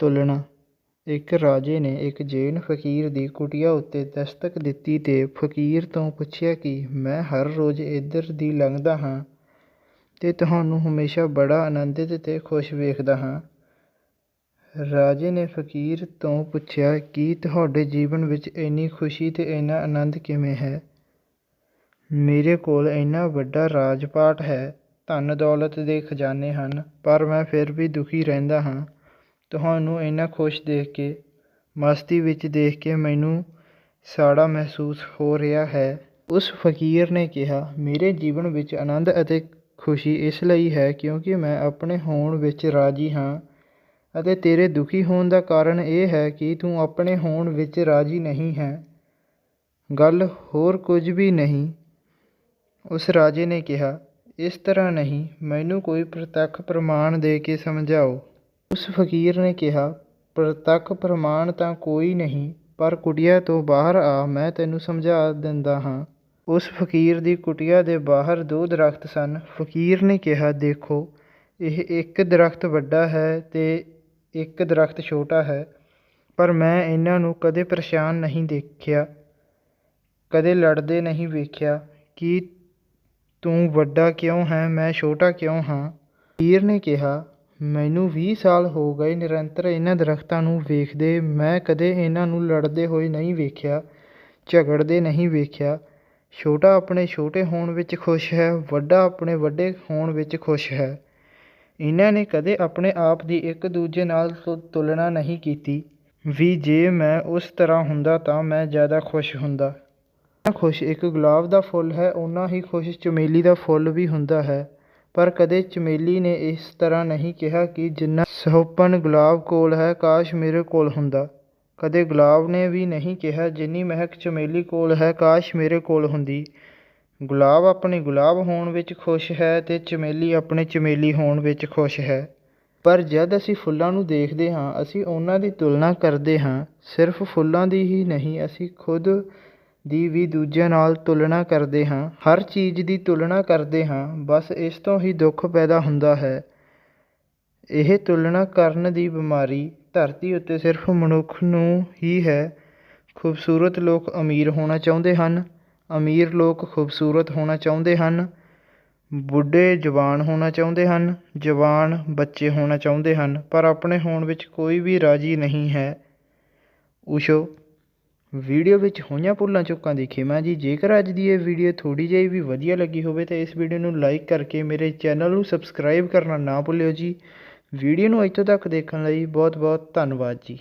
ਤੁਲਨਾ। ਇੱਕ ਰਾਜੇ ਨੇ ਇੱਕ ਜੈਨ ਫ਼ਕੀਰ ਦੀ ਕੁਟੀਆ ਉੱਤੇ ਦਸਤਕ ਦਿੱਤੀ ਅਤੇ ਫ਼ਕੀਰ ਤੋਂ ਪੁੱਛਿਆ ਕਿ ਮੈਂ ਹਰ ਰੋਜ਼ ਇੱਧਰ ਦੀ ਲੰਘਦਾ ਹਾਂ ਅਤੇ ਤੁਹਾਨੂੰ ਹਮੇਸ਼ਾ ਬੜਾ ਆਨੰਦਿਤ ਅਤੇ ਖੁਸ਼ ਵੇਖਦਾ ਹਾਂ। ਰਾਜੇ ਨੇ ਫ਼ਕੀਰ ਤੋਂ ਪੁੱਛਿਆ ਕਿ ਤੁਹਾਡੇ ਜੀਵਨ ਵਿੱਚ ਇੰਨੀ ਖੁਸ਼ੀ ਅਤੇ ਇੰਨਾ ਆਨੰਦ ਕਿਵੇਂ ਹੈ? ਮੇਰੇ ਕੋਲ ਇੰਨਾ ਵੱਡਾ ਰਾਜ ਰਾਜਪਾਟ ਹੈ ਧਨ ਦੌਲਤ ਦੇ ਖਜ਼ਾਨੇ ਹਨ, ਪਰ ਮੈਂ ਫਿਰ ਵੀ ਦੁਖੀ ਰਹਿੰਦਾ ਹਾਂ। ਤੁਹਾਨੂੰ ਇੰਨਾ ਖੁਸ਼ ਦੇਖ ਕੇ, ਮਸਤੀ ਵਿੱਚ ਦੇਖ ਕੇ ਮੈਨੂੰ ਸਾੜਾ ਮਹਿਸੂਸ ਹੋ ਰਿਹਾ ਹੈ। ਉਸ ਫ਼ਕੀਰ ਨੇ ਕਿਹਾ, ਮੇਰੇ ਜੀਵਨ ਵਿੱਚ ਆਨੰਦ ਅਤੇ ਖੁਸ਼ੀ ਇਸ ਲਈ ਹੈ ਕਿਉਂਕਿ ਮੈਂ ਆਪਣੇ ਹੋਣ ਵਿੱਚ ਰਾਜੀ ਹਾਂ ਅਤੇ ਤੇਰੇ ਦੁਖੀ ਹੋਣ ਦਾ ਕਾਰਨ ਇਹ ਹੈ ਕਿ ਤੂੰ ਆਪਣੇ ਹੋਣ ਵਿੱਚ ਰਾਜੀ ਨਹੀਂ ਹੈ। ਗੱਲ ਹੋਰ ਕੁਝ ਵੀ ਨਹੀਂ। ਉਸ ਰਾਜੇ ਨੇ ਕਿਹਾ, ਇਸ ਤਰ੍ਹਾਂ ਨਹੀਂ, ਮੈਨੂੰ ਕੋਈ ਪ੍ਰਤੱਖ ਪ੍ਰਮਾਣ ਦੇ ਕੇ ਸਮਝਾਓ। ਉਸ ਫ਼ਕੀਰ ਨੇ ਕਿਹਾ ਪ੍ਰਤੱਖ ਪ੍ਰਮਾਣ ਤਾਂ ਕੋਈ ਨਹੀਂ, ਪਰ ਕੁਟੀਆ ਤੋਂ ਬਾਹਰ ਆ, ਮੈਂ ਤੈਨੂੰ ਸਮਝਾ ਦਿੰਦਾ ਹਾਂ। ਉਸ ਫ਼ਕੀਰ ਦੀ ਕੁਟੀਆ ਦੇ ਬਾਹਰ ਦੋ ਦਰਖਤ ਸਨ। ਫ਼ਕੀਰ ਨੇ ਕਿਹਾ, ਦੇਖੋ, ਇਹ ਇੱਕ ਦਰਖਤ ਵੱਡਾ ਹੈ ਅਤੇ ਇੱਕ ਦਰਖਤ ਛੋਟਾ ਹੈ, ਪਰ ਮੈਂ ਇਹਨਾਂ ਨੂੰ ਕਦੇ ਪਰੇਸ਼ਾਨ ਨਹੀਂ ਦੇਖਿਆ, ਕਦੇ ਲੜਦੇ ਨਹੀਂ ਵੇਖਿਆ। ਕਿ ਤੂੰ ਵੱਡਾ ਕਿਉਂ ਹੈ, ਮੈਂ ਛੋਟਾ ਕਿਉਂ ਹਾਂ? ਫ਼ਕੀਰ ਨੇ ਕਿਹਾ ਮੈਨੂੰ ਵੀਹ ਸਾਲ ਹੋ ਗਏ ਨਿਰੰਤਰ ਇਹਨਾਂ ਦਰੱਖਤਾਂ ਨੂੰ ਵੇਖਦੇ, ਮੈਂ ਕਦੇ ਇਹਨਾਂ ਨੂੰ ਲੜਦੇ ਹੋਏ ਨਹੀਂ ਵੇਖਿਆ, ਝਗੜਦੇ ਨਹੀਂ ਵੇਖਿਆ। ਛੋਟਾ ਆਪਣੇ ਛੋਟੇ ਹੋਣ ਵਿੱਚ ਖੁਸ਼ ਹੈ, ਵੱਡਾ ਆਪਣੇ ਵੱਡੇ ਹੋਣ ਵਿੱਚ ਖੁਸ਼ ਹੈ। ਇਹਨਾਂ ਨੇ ਕਦੇ ਆਪਣੇ ਆਪ ਦੀ ਇੱਕ ਦੂਜੇ ਨਾਲ ਤੁਲਨਾ ਨਹੀਂ ਕੀਤੀ। ਵੀ ਜੇ ਮੈਂ ਉਸ ਤਰ੍ਹਾਂ ਹੁੰਦਾ ਤਾਂ ਮੈਂ ਜ਼ਿਆਦਾ ਖੁਸ਼ ਹੁੰਦਾ। ਖੁਸ਼ ਇੱਕ ਗੁਲਾਬ ਦਾ ਫੁੱਲ ਹੈ, ਓਨਾ ਹੀ ਖੁਸ਼ ਚਮੇਲੀ ਦਾ ਫੁੱਲ ਵੀ ਹੁੰਦਾ ਹੈ। ਪਰ ਕਦੇ ਚਮੇਲੀ ਨੇ ਇਸ ਤਰ੍ਹਾਂ ਨਹੀਂ ਕਿਹਾ ਕਿ ਜਿੰਨਾ ਸੁਹੱਪਣ ਗੁਲਾਬ ਕੋਲ ਹੈ, ਕਾਸ਼ ਮੇਰੇ ਕੋਲ ਹੁੰਦਾ। ਕਦੇ ਗੁਲਾਬ ਨੇ ਵੀ ਨਹੀਂ ਕਿਹਾ, ਜਿੰਨੀ ਮਹਿਕ ਚਮੇਲੀ ਕੋਲ ਹੈ, ਕਾਸ਼ ਮੇਰੇ ਕੋਲ ਹੁੰਦੀ। ਗੁਲਾਬ ਆਪਣੇ ਗੁਲਾਬ ਹੋਣ ਵਿੱਚ ਖੁਸ਼ ਹੈ ਤੇ ਚਮੇਲੀ ਆਪਣੇ ਚਮੇਲੀ ਹੋਣ ਵਿੱਚ ਖੁਸ਼ ਹੈ। ਪਰ ਜਦ ਅਸੀਂ ਫੁੱਲਾਂ ਨੂੰ ਦੇਖਦੇ ਹਾਂ, ਅਸੀਂ ਉਹਨਾਂ ਦੀ ਤੁਲਨਾ ਕਰਦੇ ਹਾਂ। ਸਿਰਫ ਫੁੱਲਾਂ ਦੀ ਹੀ ਨਹੀਂ, ਅਸੀਂ ਖੁਦ ਦੀ ਵੀ ਦੂਜਿਆਂ ਨਾਲ ਤੁਲਨਾ ਕਰਦੇ ਹਾਂ, ਹਰ ਚੀਜ਼ ਦੀ ਤੁਲਨਾ ਕਰਦੇ ਹਾਂ, ਬਸ ਇਸ ਤੋਂ ਹੀ ਦੁੱਖ ਪੈਦਾ ਹੁੰਦਾ ਹੈ। ਇਹ ਤੁਲਨਾ ਕਰਨ ਦੀ ਬਿਮਾਰੀ ਧਰਤੀ ਉੱਤੇ ਸਿਰਫ ਮਨੁੱਖ ਨੂੰ ਹੀ ਹੈ। ਖੂਬਸੂਰਤ ਲੋਕ ਅਮੀਰ ਹੋਣਾ ਚਾਹੁੰਦੇ ਹਨ, ਅਮੀਰ ਲੋਕ ਖੂਬਸੂਰਤ ਹੋਣਾ ਚਾਹੁੰਦੇ ਹਨ, ਬੁੱਢੇ ਜਵਾਨ ਹੋਣਾ ਚਾਹੁੰਦੇ ਹਨ, ਜਵਾਨ ਬੱਚੇ ਹੋਣਾ ਚਾਹੁੰਦੇ ਹਨ, ਪਰ ਆਪਣੇ ਹੋਣ ਵਿੱਚ ਕੋਈ ਵੀ ਰਾਜੀ ਨਹੀਂ ਹੈ। ਊਸ਼ੋ ਵੀਡੀਓ ਵਿੱਚ ਹੋਈਆਂ ਭੁੱਲਾਂ ਚੁੱਕਾਂ ਦੀ ਖਿਮਾ ਜੀ। ਜੇਕਰ ਅੱਜ ਦੀ ਇਹ ਵੀਡੀਓ ਥੋੜੀ ਜਿਹੀ ਵੀ ਵਧੀਆ ਲੱਗੀ ਹੋਵੇ ਤਾਂ ਇਸ ਵੀਡੀਓ ਨੂੰ ਲਾਈਕ ਕਰਕੇ ਮੇਰੇ ਚੈਨਲ ਨੂੰ ਸਬਸਕ੍ਰਾਈਬ ਕਰਨਾ ਨਾ ਭੁੱਲਿਓ ਜੀ। ਵੀਡੀਓ ਨੂੰ ਇੱਥੋਂ ਤੱਕ ਦੇਖਣ ਲਈ ਬਹੁਤ ਬਹੁਤ ਧੰਨਵਾਦ ਜੀ।